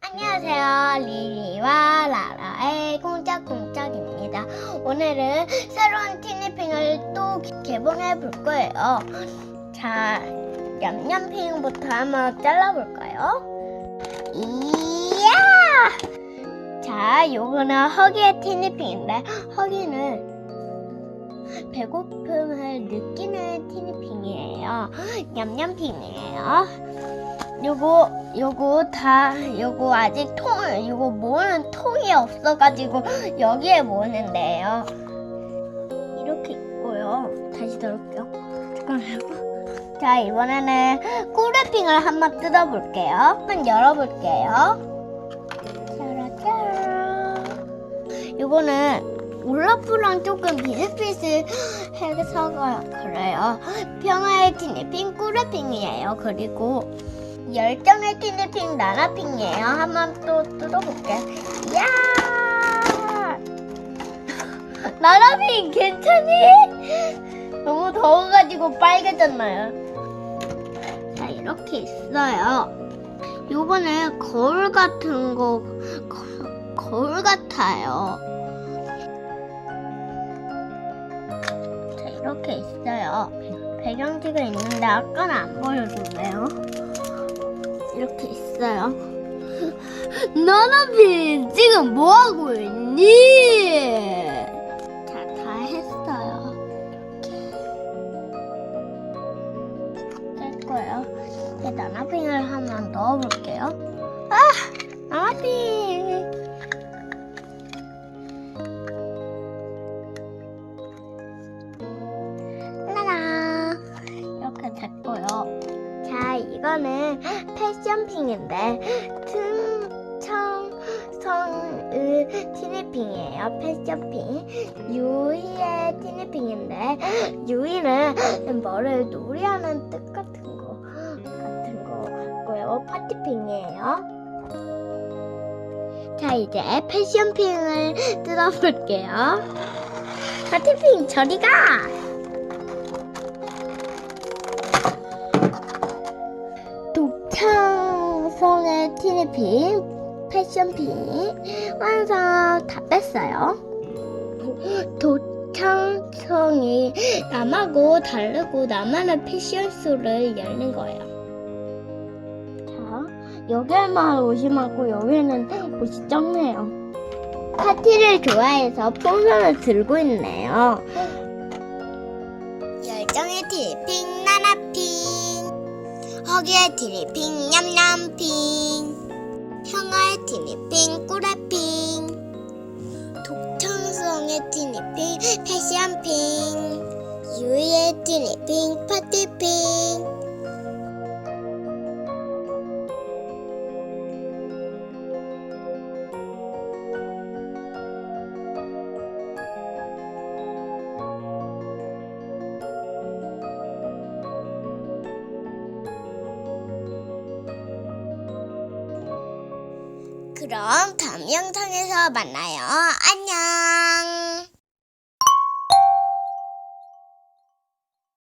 안녕하세요. 리리와 라라의 콩짝콩짝입니다. 오늘은 새로운 티니핑을 또 개봉해 볼 거예요. 자, 냠냠핑부터 한번 잘라볼까요? 이야! 자, 요거는 허기의 티니핑인데, 허기는 배고픔을 느끼는 티니핑이에요. 냠냠핑이에요. 요거 요거 다 요거 아직 통 요거 모으는 통이 없어가지고 여기에 모으는데요. 이렇게 있고요. 다시 넣을게요. 잠깐만요. 자 이번에는 꾸레핑을 한번 뜯어볼게요. 한번 열어볼게요. 짜라짜라. 요거는 올라프랑 조금 비슷비슷해서 그래요. 평화의 티니핑 꾸레핑이에요. 그리고 열정의 티니핑 나나핑이에요. 한번 또 뜯어볼게. 이야! 나나핑 괜찮니? 너무 더워가지고 빨개졌나요? 자, 이렇게 있어요. 요번에 거울 같은 거, 거 거울 같아요. 자, 이렇게 있어요. 배경지가 있는데 아까는 안 보여줬네요. 이렇게 있어요. 나나빈 지금 뭐 하고 있니? 자, 다 했어요. 이렇게 할 거예요. 이제 나나빈을 한번 넣어볼게요. 아, 나나빈. 나나 이렇게 됐고요. 자, 이거는 패션핑인데 틈청성의 티니핑이에요. 패션핑. 유이의 티니핑인데 유이는 뭐를 놀이하는 뜻 같은 거 같은 거고요. 파티핑이에요. 자, 이제 패션핑을 뜯어볼게요. 파티핑 저리 가! 독창성의 티니핑, 패션핑 완성 다 뺐어요. 독창성이 남하고 다르고 나만의 패션쇼를 열는 거예요. 자, 여기에만 옷이 많고 여기는 옷이 적네요. 파티를 좋아해서 풍선을 들고 있네요. 열정의 티니핑 나나핑 허기의 냠냠핑 평화의 티니핑 꾸레핑. 독창성의 티니핑 패션핑. 유이의 티니핑 파티핑 그럼 다음 영상에서 만나요. 안녕.